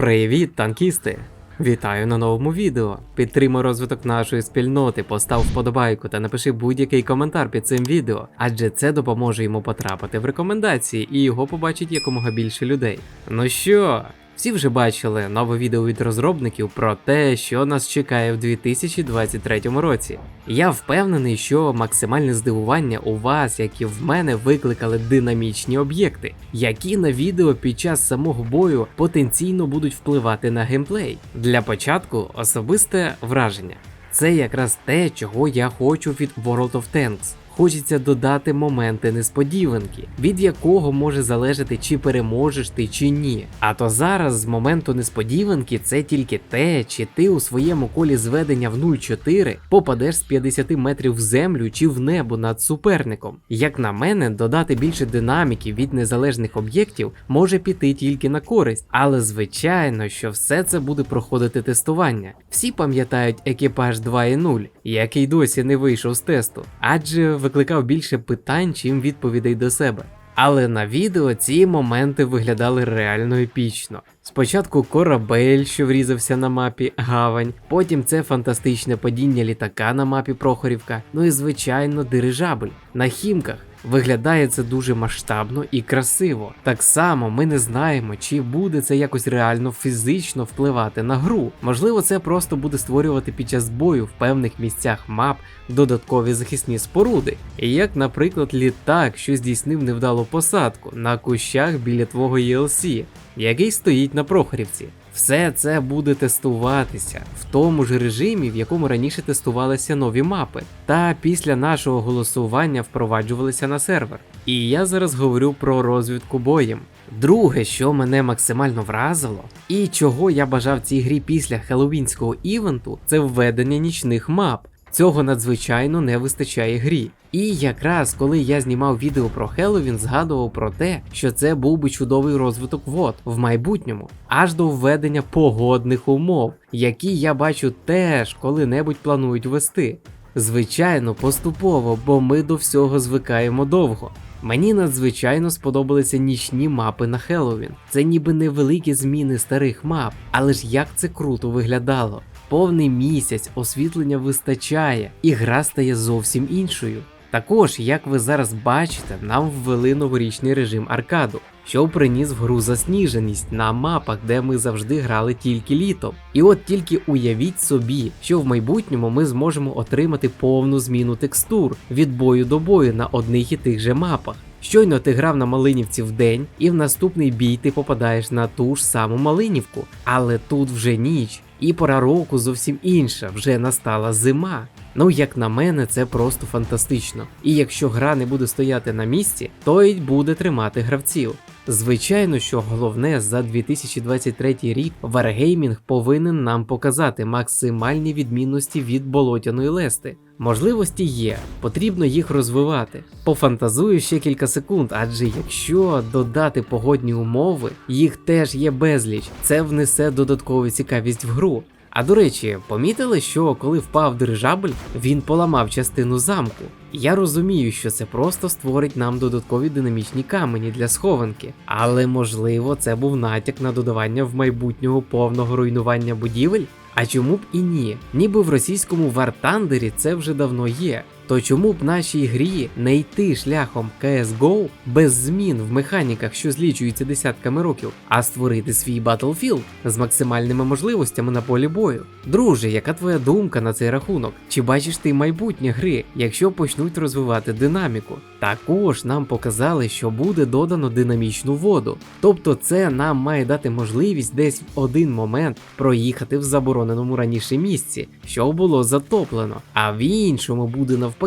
Привіт, танкісти! Вітаю на новому відео. Підтримай розвиток нашої спільноти, постав вподобайку та напиши будь-який коментар під цим відео, адже це допоможе йому потрапити в рекомендації і його побачить якомога більше людей. Ну що, всі вже бачили нове відео від розробників про те, що нас чекає в 2023 році. Я впевнений, що максимальне здивування у вас, як і в мене, викликали динамічні об'єкти, які на відео під час самого бою потенційно будуть впливати на геймплей. Для початку особисте враження. Це якраз те, чого я хочу від World of Tanks. Хочеться додати моменти несподіванки, від якого може залежати, чи переможеш ти чи ні. А то зараз з моменту несподіванки це тільки те, чи ти у своєму колі зведення в 0,4 попадеш з 50 метрів в землю чи в небо над суперником. Як на мене, додати більше динаміки від незалежних об'єктів може піти тільки на користь, але звичайно, що все це буде проходити тестування. Всі пам'ятають екіпаж 2.0, який досі не вийшов з тесту, адже викликав більше питань, чим відповідей до себе. Але на відео ці моменти виглядали реально епічно. Спочатку корабель, що врізався на мапі Гавань, потім це фантастичне падіння літака на мапі Прохорівка, ну і звичайно дирижабль на хімках. Виглядає це дуже масштабно і красиво. Так само ми не знаємо, чи буде це якось реально фізично впливати на гру. Можливо, це просто буде створювати під час бою в певних місцях мап додаткові захисні споруди. Як, наприклад, літак, що здійснив невдалу посадку на кущах біля твого ELC, який стоїть на Прохорівці. Все це буде тестуватися в тому ж режимі, в якому раніше тестувалися нові мапи, та після нашого голосування впроваджувалися на сервер. І я зараз говорю про розвідку боєм. Друге, що мене максимально вразило, і чого я бажав цій грі після хеллоуінського івенту, це введення нічних мап. Цього надзвичайно не вистачає грі. І якраз коли я знімав відео про Хеллоуін, згадував про те, що це був би чудовий розвиток вод в майбутньому, аж до введення погодних умов, які я бачу теж коли-небудь планують ввести. Звичайно, поступово, бо ми до всього звикаємо довго. Мені надзвичайно сподобалися нічні мапи на Хеллоуін. Це ніби невеликі зміни старих мап, але ж як це круто виглядало. Повний місяць освітлення вистачає, і гра стає зовсім іншою. Також, як ви зараз бачите, нам ввели новорічний режим аркаду, що приніс в гру засніженість на мапах, де ми завжди грали тільки літом. І от тільки уявіть собі, що в майбутньому ми зможемо отримати повну зміну текстур від бою до бою на одних і тих же мапах. Щойно ти грав на Малинівці в день, і в наступний бій ти попадаєш на ту ж саму Малинівку, але тут вже ніч, і пора року зовсім інша, вже настала зима. Ну, як на мене, це просто фантастично. І якщо гра не буде стояти на місці, то й буде тримати гравців. Звичайно, що головне за 2023 рік Wargaming повинен нам показати максимальні відмінності від болотяної лести. Можливості є, потрібно їх розвивати. Пофантазую ще кілька секунд, адже якщо додати погодні умови, їх теж є безліч, це внесе додаткову цікавість в гру. А до речі, помітили, що коли впав дирижабль, він поламав частину замку. Я розумію, що це просто створить нам додаткові динамічні камені для схованки, але можливо це був натяк на додавання в майбутнього повного руйнування будівель. А чому б і ні? Ніби в російському Вартандері це вже давно є. То чому б нашій грі не йти шляхом CSGO без змін в механіках, що злічуються десятками років, а створити свій Battlefield з максимальними можливостями на полі бою? Друже, яка твоя думка на цей рахунок? Чи бачиш ти майбутнє гри, якщо почнуть розвивати динаміку? Також нам показали, що буде додано динамічну воду. Тобто це нам має дати можливість десь в один момент проїхати в забороненому раніше місці, що було затоплено, а в іншому буде навпаки.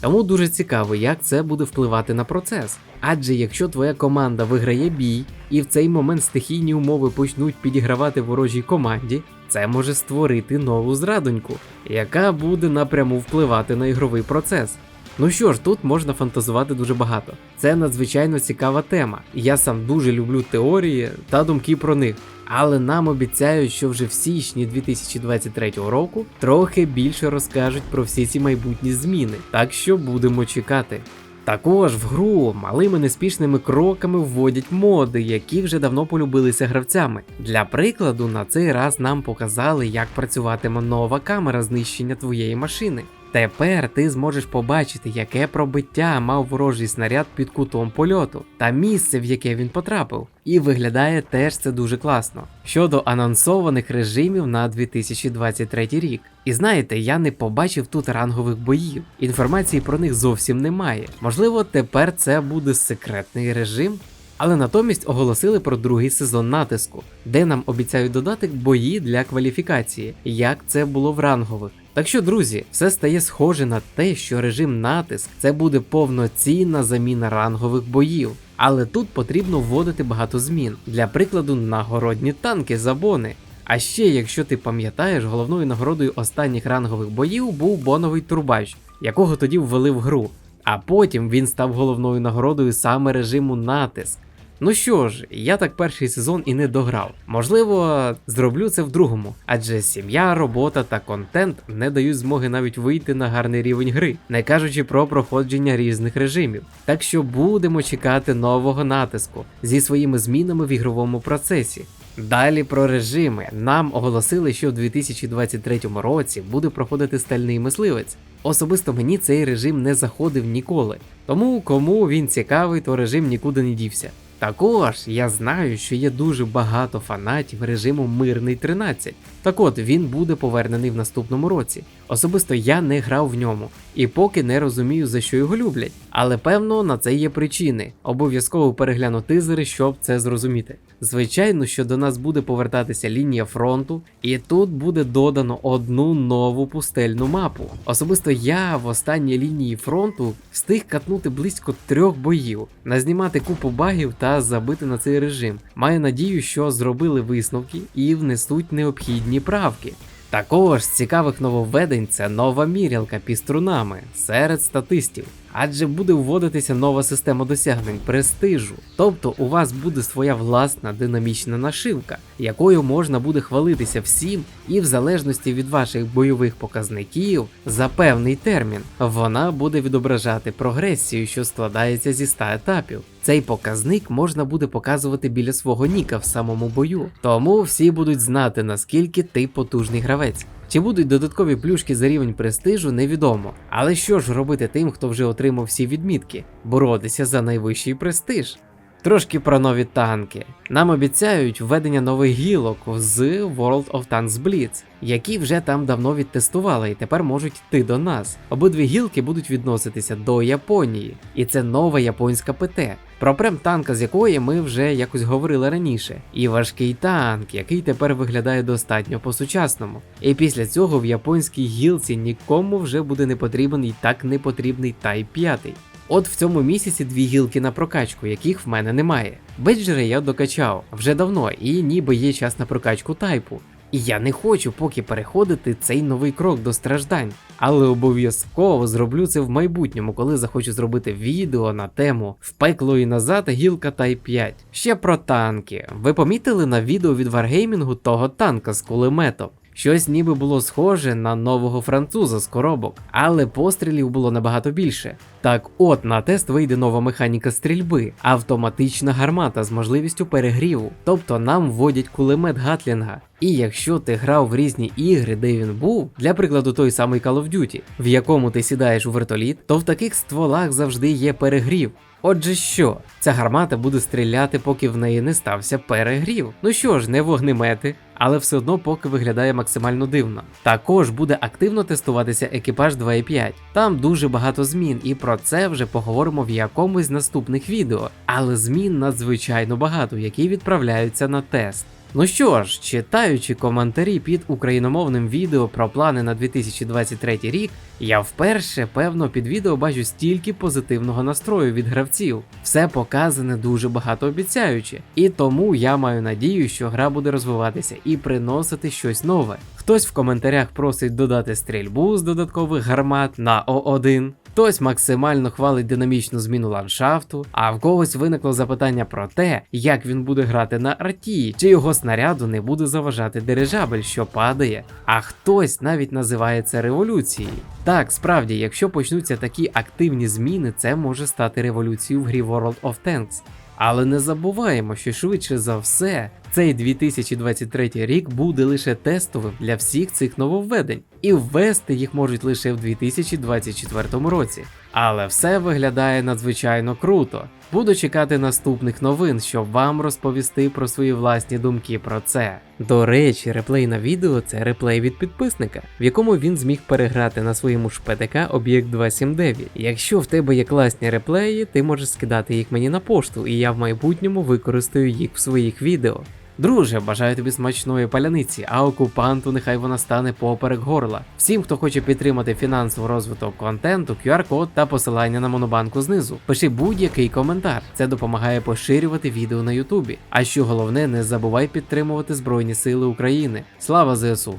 Тому дуже цікаво, як це буде впливати на процес. Адже якщо твоя команда виграє бій, і в цей момент стихійні умови почнуть підігравати ворожій команді, це може створити нову зрадоньку, яка буде напряму впливати на ігровий процес. Ну що ж, тут можна фантазувати дуже багато. Це надзвичайно цікава тема. Я сам дуже люблю теорії та думки про них. Але нам обіцяють, що вже в січні 2023 року трохи більше розкажуть про всі ці майбутні зміни. Так що будемо чекати. Також в гру малими неспішними кроками вводять моди, які вже давно полюбилися гравцями. Для прикладу, на цей раз нам показали, як працюватиме нова камера знищення твоєї машини. Тепер ти зможеш побачити, яке пробиття мав ворожий снаряд під кутом польоту та місце, в яке він потрапив. І виглядає теж це дуже класно. Щодо анонсованих режимів на 2023 рік. І знаєте, я не побачив тут рангових боїв. Інформації про них зовсім немає. Можливо, тепер це буде секретний режим. Але натомість оголосили про другий сезон натиску, де нам обіцяють додати бої для кваліфікації, як це було в рангових. Так що, друзі, все стає схоже на те, що режим натиск це буде повноцінна заміна рангових боїв. Але тут потрібно вводити багато змін. Для прикладу, нагородні танки забони. А ще, якщо ти пам'ятаєш, головною нагородою останніх рангових боїв був боновий турбач, якого тоді ввели в гру. А потім він став головною нагородою саме режиму натиск. Ну що ж, я так перший сезон і не дограв. Можливо, зроблю це в другому, адже сім'я, робота та контент не дають змоги навіть вийти на гарний рівень гри, не кажучи про проходження різних режимів. Так що будемо чекати нового натиску зі своїми змінами в ігровому процесі. Далі про режими. Нам оголосили, що в 2023 році буде проходити стальний мисливець. Особисто мені цей режим не заходив ніколи. Тому кому він цікавий, то режим нікуди не дівся. Також я знаю, що є дуже багато фанатів режиму Мирний 13. Так от він буде повернений в наступному році. Особисто я не грав в ньому і поки не розумію за що його люблять. Але певно на це є причини. Обов'язково перегляну тизери, щоб це зрозуміти. Звичайно, що до нас буде повертатися лінія фронту, і тут буде додано одну нову пустельну мапу. Особисто я в останній лінії фронту встиг катнути близько трьох боїв, назнімати купу багів та забити на цей режим. Маю надію, що зробили висновки і внесуть необхідні правки. Також з цікавих нововведень це нова мірялка піструнами серед статистів, адже буде вводитися нова система досягнень престижу. Тобто у вас буде своя власна динамічна нашивка, якою можна буде хвалитися всім, і в залежності від ваших бойових показників за певний термін вона буде відображати прогресію, що складається зі 100 етапів. Цей показник можна буде показувати біля свого ніка в самому бою, тому всі будуть знати наскільки ти потужний гравець. Чи будуть додаткові плюшки за рівень престижу, невідомо. Але що ж робити тим, хто вже отримав всі відмітки? Боротися за найвищий престиж. Трошки про нові танки. Нам обіцяють введення нових гілок з World of Tanks Blitz, які вже там давно відтестували і тепер можуть йти до нас. Обидві гілки будуть відноситися до Японії, і це нова японська ПТ. Про прем танка, з якої ми вже якось говорили раніше, і важкий танк, який тепер виглядає достатньо по-сучасному. І після цього в японській гілці нікому вже буде не потрібен і так не потрібний Type 5. От в цьому місяці дві гілки на прокачку, яких в мене немає. Беджери я докачав вже давно, і ніби є час на прокачку тайпу. І я не хочу поки переходити цей новий крок до страждань, але обов'язково зроблю це в майбутньому, коли захочу зробити відео на тему в пекло і назад гілка Type 5. Ще про танки. Ви помітили на відео від Wargaming того танка з кулеметом? Щось ніби було схоже на нового француза з коробок, але пострілів було набагато більше. Так от на тест вийде нова механіка стрільби, автоматична гармата з можливістю перегріву, тобто нам вводять кулемет Гатлінга. І якщо ти грав в різні ігри, де він був, для прикладу той самий Call of Duty, в якому ти сідаєш у вертоліт, то в таких стволах завжди є перегрів. Отже, що, ця гармата буде стріляти, поки в неї не стався перегрів. Ну що ж, не вогнемети, але все одно поки виглядає максимально дивно. Також буде активно тестуватися екіпаж 2.5. Там дуже багато змін, і про це вже поговоримо в якомусь з наступних відео. Але змін надзвичайно багато, які відправляються на тест. Ну що ж, читаючи коментарі під україномовним відео про плани на 2023 рік, я вперше, певно, під відео бачу стільки позитивного настрою від гравців. Все показане дуже багатообіцяюче. І тому я маю надію, що гра буде розвиватися і приносити щось нове. Хтось в коментарях просить додати стрільбу з додаткових гармат на О1. Хтось максимально хвалить динамічну зміну ландшафту, а в когось виникло запитання про те, як він буде грати на арті, чи його снаряду не буде заважати дирижабель, що падає. А хтось навіть називає це революцією. Так, справді, якщо почнуться такі активні зміни, це може стати революцією в грі World of Tanks. Але не забуваємо, що швидше за все, цей 2023 рік буде лише тестовим для всіх цих нововведень, і ввести їх можуть лише в 2024 році. Але все виглядає надзвичайно круто. Буду чекати наступних новин, щоб вам розповісти про свої власні думки про це. До речі, реплей на відео це реплей від підписника, в якому він зміг переграти на своєму ж ПТК об'єкт 279. Якщо в тебе є класні реплеї, ти можеш скидати їх мені на пошту, і я в майбутньому використаю їх в своїх відео. Друже, бажаю тобі смачної паляниці, а окупанту нехай вона стане поперек горла. Всім, хто хоче підтримати фінансовий розвиток контенту, QR-код та посилання на монобанку знизу. Пиши будь-який коментар. Це допомагає поширювати відео на Ютубі. А що головне, не забувай підтримувати Збройні Сили України. Слава ЗСУ!